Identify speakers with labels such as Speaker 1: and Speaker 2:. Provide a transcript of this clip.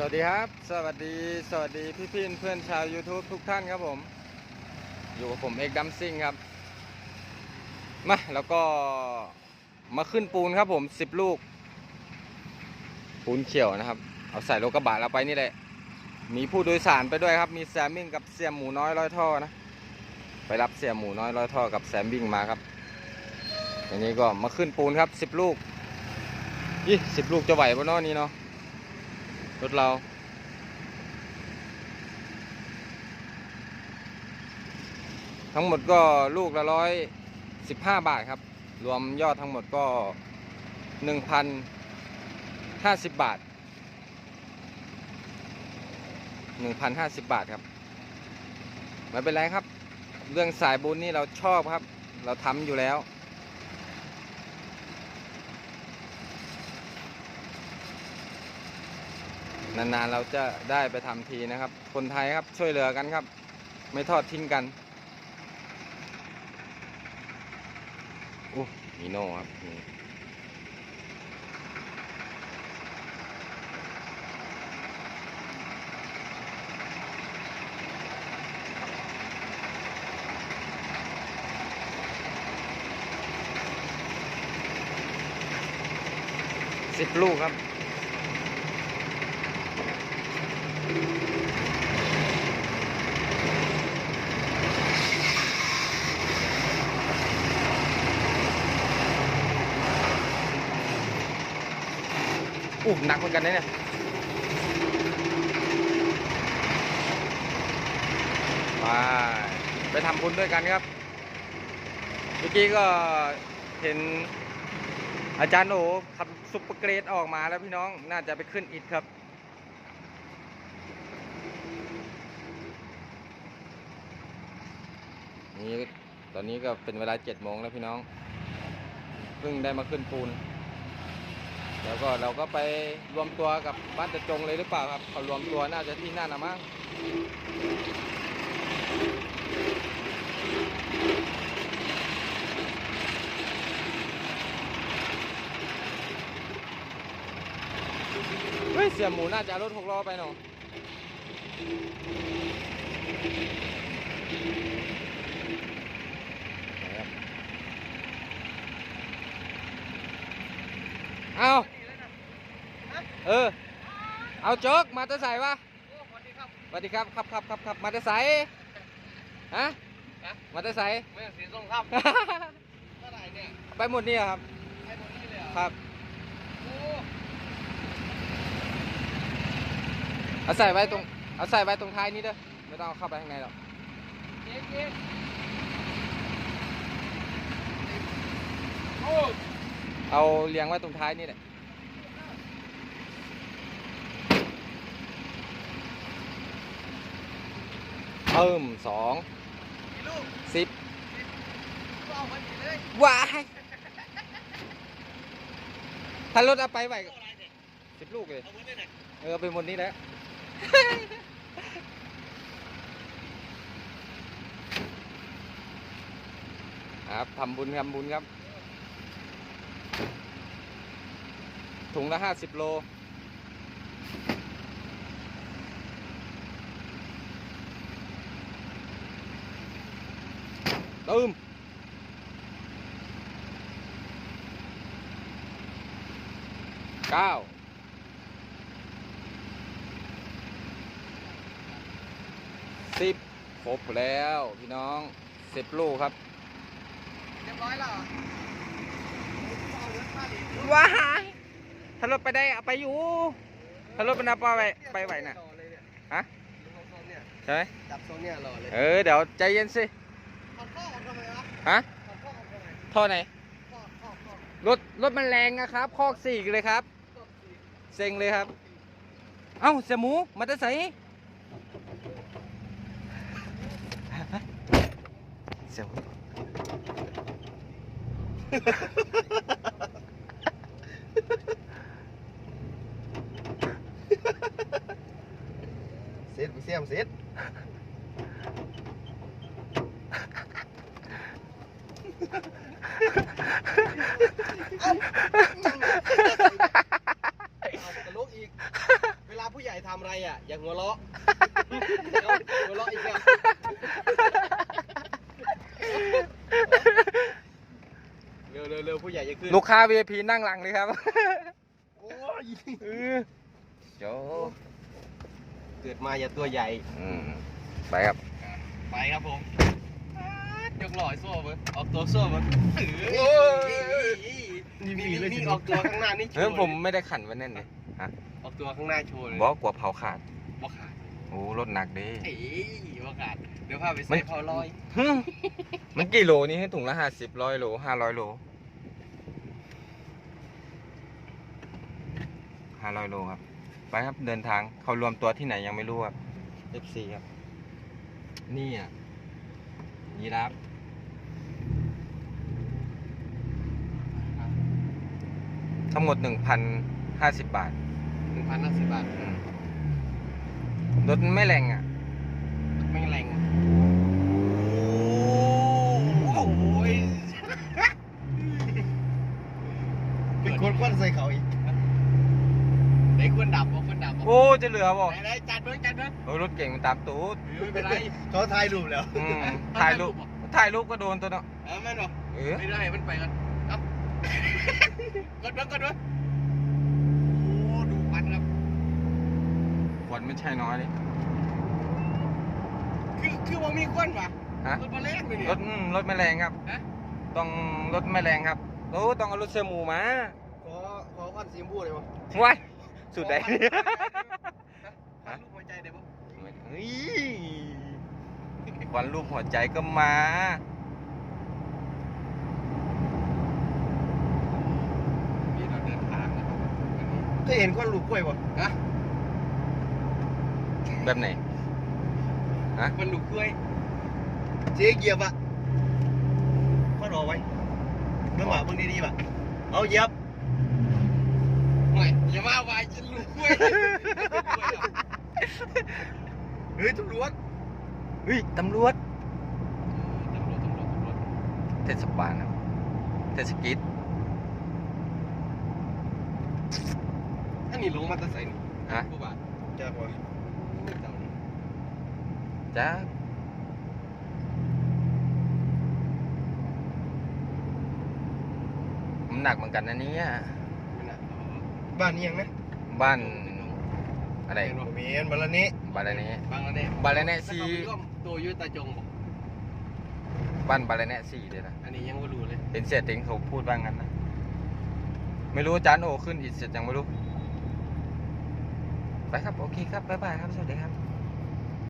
Speaker 1: สวัสดีครับ สวัสดี สวัสดีพี่พี่เพื่อนชาว YouTube ทุกท่านครับผม อยู่กับผมเอกดัมซิงครับ มา แล้วก็มาขึ้นปูนครับผม10ลูก ปูนเขียวนะครับ เอาใส่รถกระบะเราไปนี่แหละ มีผู้โดยสารไปด้วยครับ มีแซมมิ่งกับเสียหมูน้อยร้อยท่อนะ ไปรับเสียหมูน้อยร้อยท่อกับแซมมิ่งมาครับอันนี้ก็มาขึ้นปูนครับ10ลูกยี่สิบลูกจะไหวปะเนาะนี่เนาะ รถเราทั้งหมดก็ลูกละร้อยสิบห้าบาทครับ รวมยอดทั้งหมดก็หนึ่งพันห้าสิบบาทหนึ่งพันห้าสิบบาทครับไม่เป็นไรครับ เรื่องสายบุญนี่เราชอบครับ เราทำอยู่แล้ว นานๆเราจะได้ไปทำทีนะครับ คนไทยครับช่วยเหลือกันครับ ไม่ทอดทิ้งกันอู้มีโน่ครับสิบลูกครับ อู้หนักเหมือนกันนะเนี่ยไปไปทำบุญด้วยกันครับ เมื่อกี้ก็เห็นอาจารย์โอทำซุปเปอร์เกรดออกมาแล้วพี่น้องน่าจะไปขึ้นอิฐครับ นี่ตอนนี้ก็เป็นเวลาเจ็ดโมงแล้วพี่น้องเพิ่งได้มาขึ้นปูน แล้วก็เราก็ไปรวมตัวกับบ้านตะจงเลยหรือเปล่าครับเขารวมตัวน่าจะที่นั่นนะมั้งเฮ้ยเสียหมูน่าจะรถหกล้อไปหนอะนะครับ เอาเออ เอาโจ๊กมาแตะใส่วะสวัสดีครับสวัสดีครับครับครับครับครับมาแตะใส่ฮะมาแตะใส่
Speaker 2: ไม่สีส้มครับเท่าไหร่เนี่ย
Speaker 1: ไปหมดนี่ครับ
Speaker 2: ให้หมดนี่เลยเหรอ
Speaker 1: ครับ
Speaker 2: โอ้
Speaker 1: เอาใส่ไว้ตรงเอาใส่ไว้ตรงท้ายนี้เด้อไม่ต้องเอาเข้าไปข้างในหรอก
Speaker 2: เจ๊เจ๊โอ้
Speaker 1: เอาเลี้ยงไว้ตรงท้ายนี่แหละเพิ่มสองสิบ
Speaker 2: ก็เอามาดีเลย
Speaker 1: ว้ายถ้ารถเอาไปไห
Speaker 2: ม่
Speaker 1: สิบลูกเลย
Speaker 2: เอ
Speaker 1: อเอาไปหมดนี้แล้วครับทำบุญทำบุญครับ ถุงละห้าสิบโลตืมเก้าสิบครบแล้วพี่น้องสิบลูกครับ
Speaker 2: เรียบร้อยแล้วเหรอเอาเงินค่าดิ
Speaker 1: ว้าย ถ้ารถไปได้เอาไปอยู่ ถ้ารถมันเอาไปไหวไปไหวน่ะ
Speaker 2: รอเลยเนี่ย
Speaker 1: ฮะ
Speaker 2: ดูโซนเนี่ย
Speaker 1: ใช่ไหม
Speaker 2: จับโซนเนี่ยรอเลย
Speaker 1: เออ เดี๋ยวใจเย็นสิ
Speaker 2: ถอดข้อออกทำไมวะ
Speaker 1: ฮะ
Speaker 2: ถอดข้อออกทำไม
Speaker 1: ท่อไหน
Speaker 2: ข้อข้อข้อ
Speaker 1: รถรถมันแรงนะครับ คอกสี่เลยครับ
Speaker 2: ข้อสี่
Speaker 1: เซ็งเลยครับ เอ้าเสียหมูมาจะใส่เสียหมู
Speaker 2: ร็จเสียมเสร็จตลกอีก เวลาผู้ใหญ่ทำอะไรอะ อย่าหัวเราะหัวเราะอีกล้วเร็วเร็วเร็วผู้ใหญ่จะขึ้นลู
Speaker 1: กค้า VIP นั่งหลังเลยครับ
Speaker 2: โอ้ย
Speaker 1: เออเเกิ
Speaker 2: ดมาอย่าตัวใหญ่
Speaker 1: อืมไปครับ
Speaker 2: ไปครับผมยกหล่อยโซ่เบิ้ออกตัวโซ่เบิ้
Speaker 1: โอ้ย
Speaker 2: นี่มีนี่ออกตัวข้างหน้านี่โช
Speaker 1: เฮ้ย
Speaker 2: ว์
Speaker 1: ผมไม่ได้ขันไว้แน่นเลย
Speaker 2: ออกตัวข้างหน้าโชว์เลย
Speaker 1: บอกกลัวเผาขาด
Speaker 2: บอกขาด
Speaker 1: โอ้รถหนักดิ
Speaker 2: เอ้ยบอกขาดเดี๋ยวพาไป
Speaker 1: มั
Speaker 2: ใส่
Speaker 1: น
Speaker 2: เผาลอย
Speaker 1: หึมันกี่โลนี่ให้ถุงละห้าสิบร้อยโลห้าร้อยโลห้าร้อยโลครับ ไปครับเดินทางเขารวมตัวที่ไหนยังไม่รู้ครับ FC ครับ นี่อะยีราฟทั้งหมดหนึ่งพันห้าสิบบาท
Speaker 2: หนึ่งพันห้าสิบบาท
Speaker 1: อืมรถมันไม่แรงอะ
Speaker 2: ไม่แรงอะโอ้โหยเป็นคนควันใส่เขาอีกไอ้คนดับบอกคนดับบอก
Speaker 1: โอ้ จะเหลือบ่
Speaker 2: ไหนไหนจัดเบิ้งจัดเบิ้ง
Speaker 1: โอ้ยรถเก่งมันตามตูด
Speaker 2: ไม่เป็นไร
Speaker 3: เขาถ่ายรูปแล้ว
Speaker 1: อืมถ่ายรูปถ่ายรูปก็โดนตัวเนาะ
Speaker 2: เออมันบอก
Speaker 1: เออ
Speaker 2: ไม่ได้มันไปกันเอ้ากดเบิ้งกดเบิ้งโอ้ดูควันครับ
Speaker 1: ควันไม่ใช่น้อยเลย
Speaker 2: คือคือว่ามีควันปะ
Speaker 1: ฮะ
Speaker 2: รถมาแรงเลยเนี่ย
Speaker 1: รถอืมรถไม่แรงครับ
Speaker 2: ฮะ
Speaker 1: ต้องรถไม่แรงครับโอ้ต้องเอารถเสื้อหมูมา
Speaker 3: ขอขอควันสีชมพูเลยวะ
Speaker 1: ว้าย สุดใด
Speaker 2: ฮะลูกหัวใจเดี๋ยวผม
Speaker 1: เฮ้ยควันรูปหัวใจก็มา
Speaker 2: นี่เราเดินทางนะครับวันนี้
Speaker 3: เคยเห็นควันลูกกล้วยปะ
Speaker 2: ฮะ
Speaker 1: แบบไหน
Speaker 2: มันลูกกล้วย
Speaker 3: เจ๊เหยียบอะควันออกไว้เมื่อวานเมื่อดีๆปะเอาเหยียบ
Speaker 2: ห่วย อย่ามาว่าจะลูกกล้วย
Speaker 3: เฮ้ยตำรวจ
Speaker 1: เฮ้ยตำรวจ
Speaker 2: ตำรวจตำรวจตำรวจ
Speaker 1: เทศบาลครับเทศกิจ
Speaker 2: อันนี้ลงมาแตะใส่นี่
Speaker 1: ฮะ
Speaker 2: กูบาท
Speaker 3: จากวะ
Speaker 2: ไม่จำนี่
Speaker 1: จ้ามันหนักเหมือนกันนะเนี่ย
Speaker 2: ไม่น่าเอา
Speaker 3: บ้านนี้ยังนะ
Speaker 1: บ้านอะไร
Speaker 3: โมเมนต์บาลานี้
Speaker 1: บ้านอะไรนี้
Speaker 2: บางอันเนี่ย
Speaker 1: บาลาเนะซี
Speaker 2: ร่วมตัวอยุตาจงบอก
Speaker 1: บ้านบาลาเนะสี่เลยนะ
Speaker 2: อันนี้ยังไม่รู้เลย
Speaker 1: เห็นเสียเต็งเขาพูดว่างั้นนะไม่รู้อาจานโอขึ้นอีกเสร็จยังไม่รู้ไปครับโอเคครับบ๊ายบายครับสวัสดีครับ